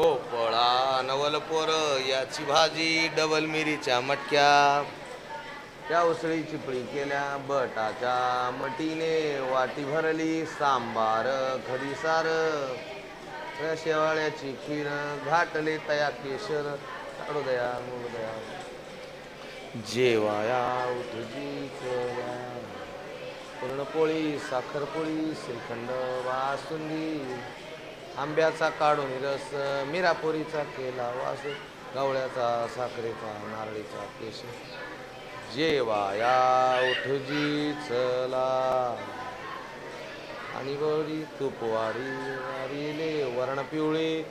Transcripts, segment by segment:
हो, डबल पोर याची भाजी डबल मिरीच्या मटक्या. त्या उसळी चिपळी केल्या बटाच्या मटीने वाटी भरली सांबार खरीसार शेवाळ्याची खीर घाटले तया केशर काढू दया मूळ जेवाया उठजी पुरणपोळी साखरपोळी श्रीखंड वासुंदी. आंब्याचा काढून रस मिरापोरीचा केला वास गवळ्याचा साखरेचा नारळीचा केश. जेवाया उठजी चला. आणि वरी तुपवाडी वारीले वर्ण पिवळे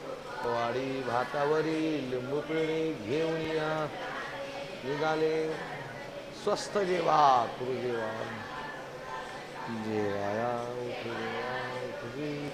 वाडी भातावरी लिंबू पिळणी घेऊन या. निघाले स्वस्त जेवा कुरु जेवा जेवाया उठजी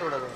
തുടരുന്നു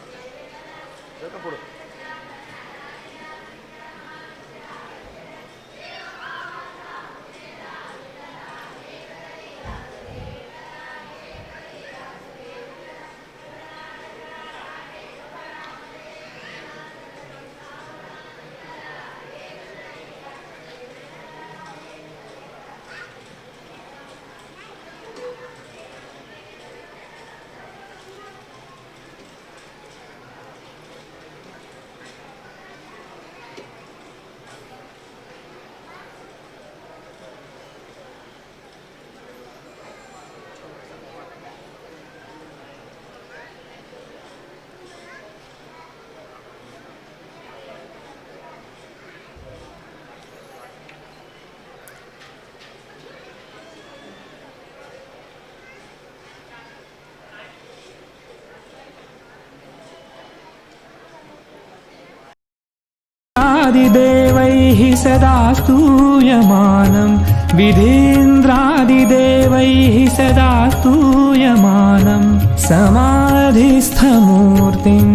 स्तूयमानं विधीन्द्रादिदेवैः सदा स्तूयमानं समाधिस्थमूर्तिम्।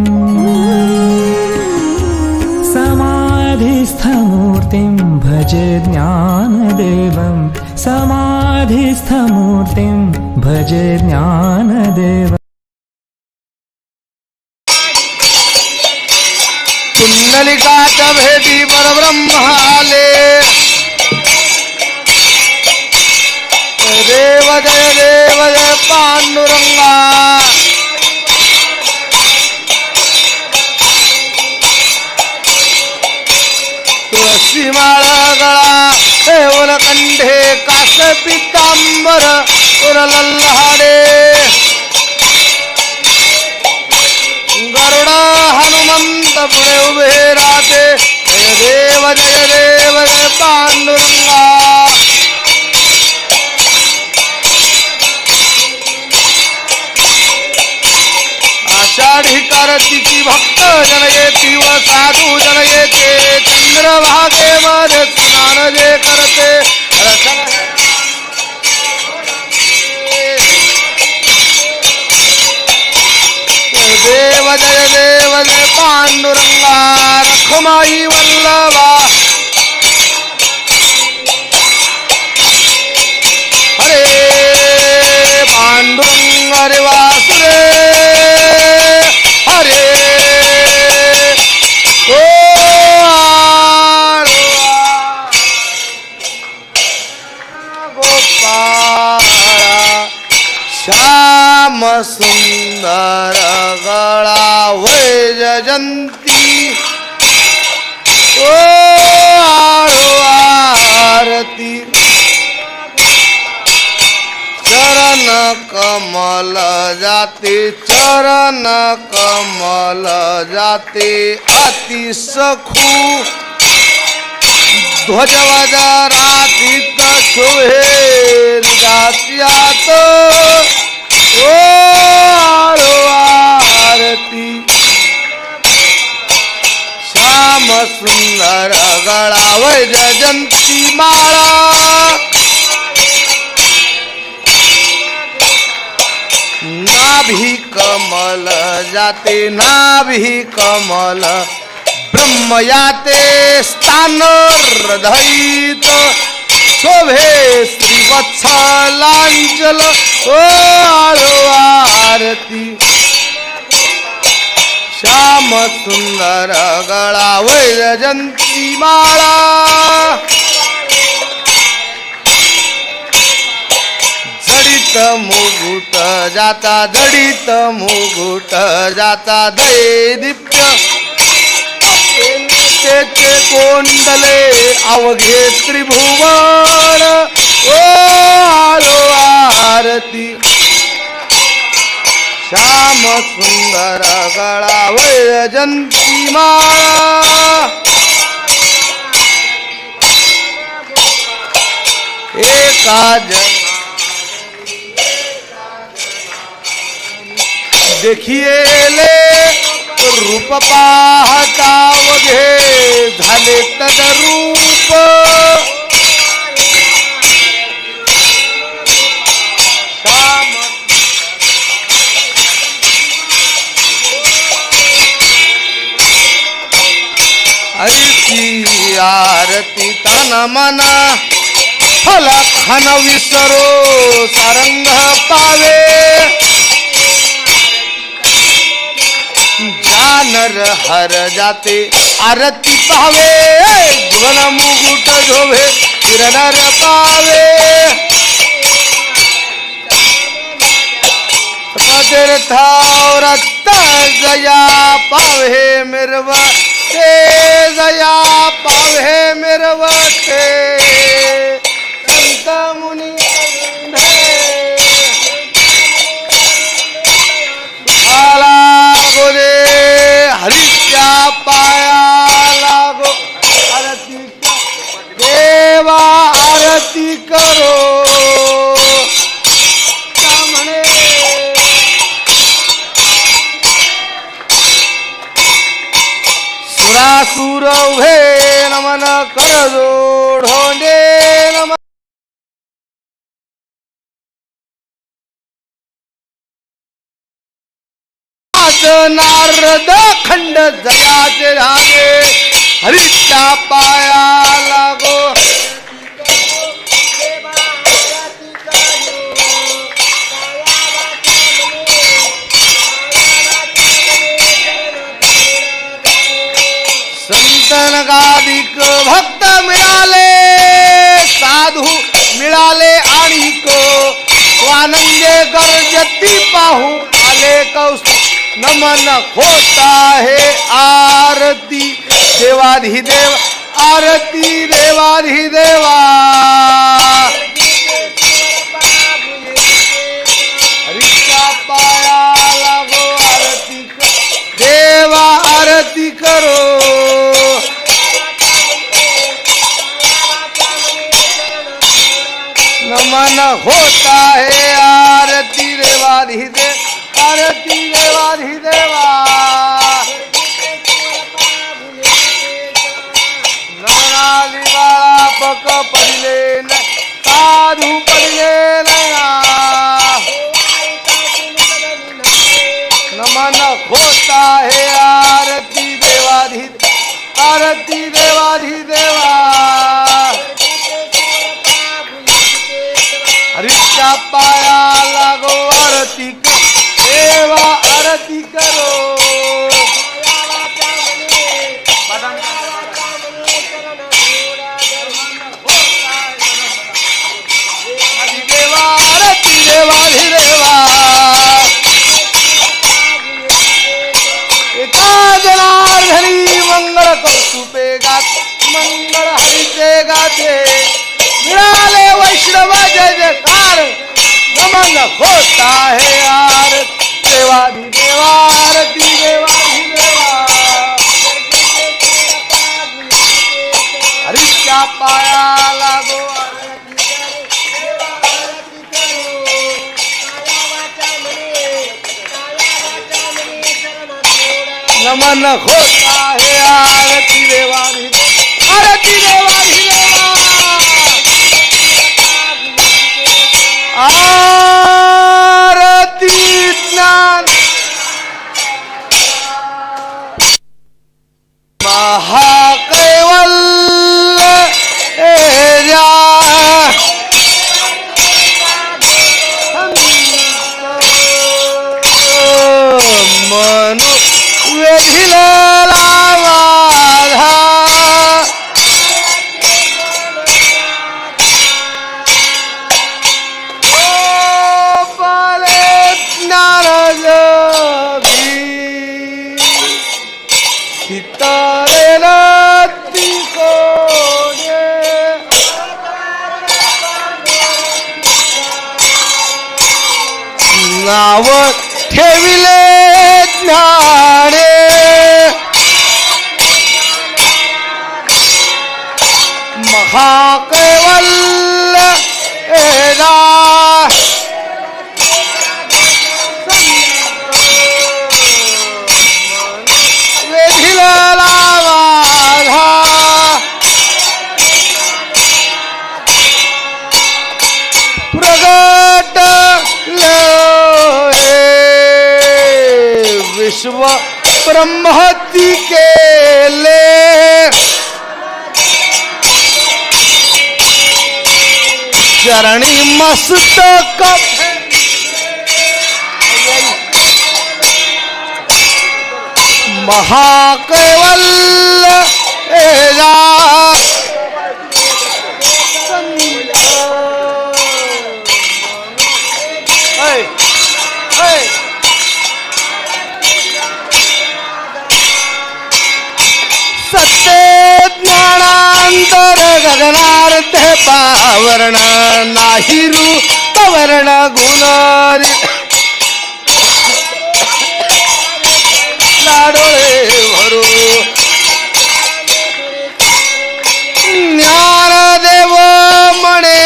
समाधिस्थमूर्तिं भज ज्ञानदेवं समाधिस्थमूर्तिं भज ज्ञानदेवम् कुंडलिकाच्या भेटी परब्रह्म आले देव जय देव जय पांडुरंगा। तुळशी माळ गळा देवल कंठे कास पितांब देव जय देव जय पांडुरंगा रखमाई वल्लभा कमल जाते चरण कमल जाते अति सखू। ध्वजवज रातीत शोभे जात्यात। ओ आलो आरती। श्याम सुंदर गळावय जयंती माळा। नाभी कमल जाते नाभी कमल। ब्रह्म याते स्थान हृदयित। शोभे श्रीवत्सलांचल ओ आरती। श्याम सुंदर गळा वैजंती माळा। जडित मुगुट जाता जडित मुगुट जाता दये दीप्य तेचे कोंडले अवघे त्रिभुवन. ओ आलो आरती. श्याम सुंदर गळा वैजंती माळा एका जन देखिएले रूप पाहता वघे झाले तदरूप। श्याम आरती तन मना फल खन विसरो, सारंग पावे। जानर हर जाते, आरती पावे जीवन मुकुट झोभे किरणर पावे। तीर्थावरत जया पावे, मिरवते जया पावे, मिरवते। पाया लागो. आरती कर- देवा आरती करो. का म्हणे सुरासुर उभे नमन कर जोडोंडे नारद खंड जगाचे झाले हरीच्या पाया लागो। संतन गादिक भक्त मिळाले साधू मिळाले आणि को आनंदे गरजती पाहू आले कौस नमन होता है आरती। देवाधिदेव आरती देवाधिदेवा देवा। आरती करो नमन होता है आरती देवाधिदेव અરતી દેવા દેવા. मन होत आहे आरती देवा आरती देवा ब्रह्मती केले चरणी मस्तक महाकैवल्य गगनार ते पावरण नाही रूपवर्ण गुणार. लाडोळे भरू. ज्ञानदेव म्हणे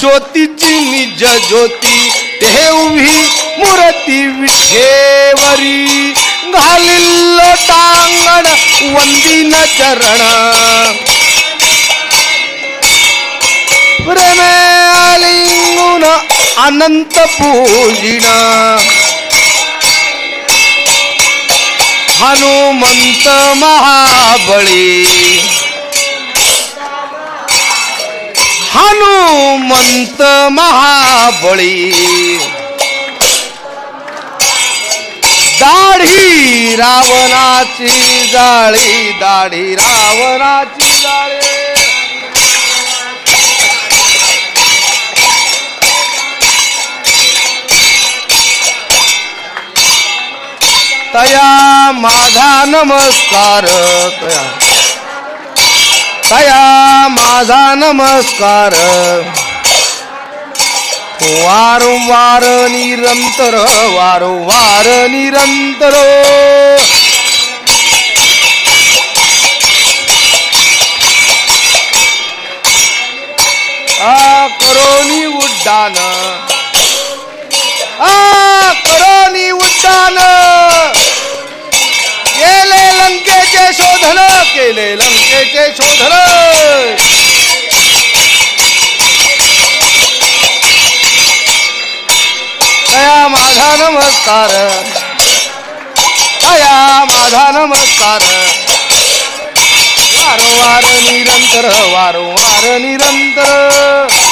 ज्योतीची निज ज्योती ते उभी मूर्ती विठेवरी. घालिल्लो टांगण वंदिन चरण. प्रेमे आलिंगुन अनंत पूजिना हनुमंत महाबळी हनुमंत महाबळी दाढी रावणाची जाळी दाढी रावणाची जाळी तया माझा नमस्कार तया. तया माझा नमस्कार. वारंवार निरंतर वारंवार निरंतर. आ करोनी उड्डाण. आ करोनी उड्डाण. लंकेचे शोधन केले लंकेचे शोधन! तया माझा नमस्कार तया माझा नमस्कार। वारंवार निरंतर वारंवार निरंतर।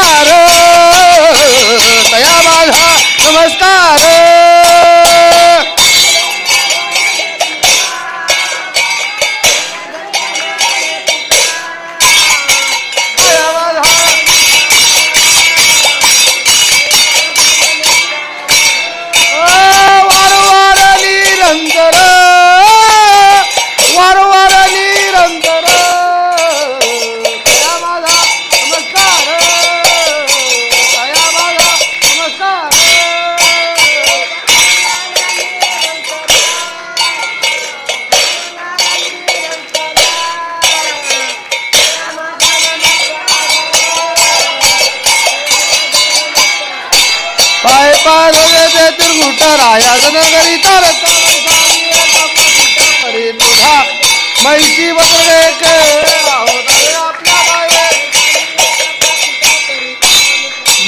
ते तुझा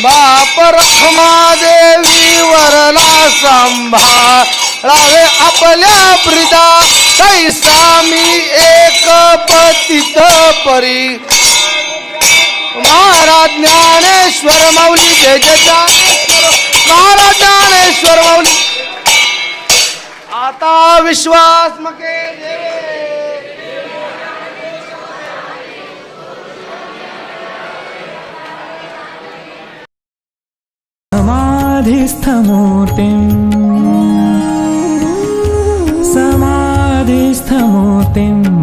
बाप रखमा देवी वरला सांभाळावे आपल्या प्रिदा कैसा मी एक पतित परी. महाराज ज्ञानेश्वर माऊली जय जय ज्ञानेश्वर. महाराज ज्ञानेश्वर माऊली. आता विश्वास मके देवे समाधिस्थमूर्तिम् समाधिस्थमूर्तिं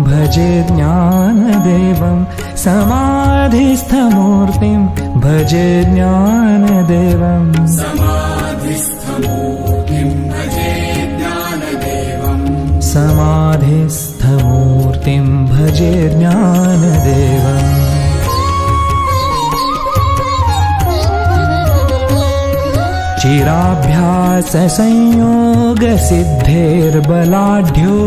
भजे ज्ञान। समाधिस्थमूर्तिं भजे ज्ञानदेवम्। समाधिस्थमूर्तिं भजे ज्ञानदेवम्। चिराभ्यास संयोग सिद्धेर्बलाढ्यो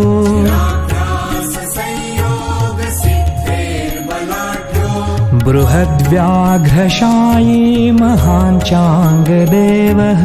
बृहद्व्याघ्रशायी महाञ्चाङ्गदेवः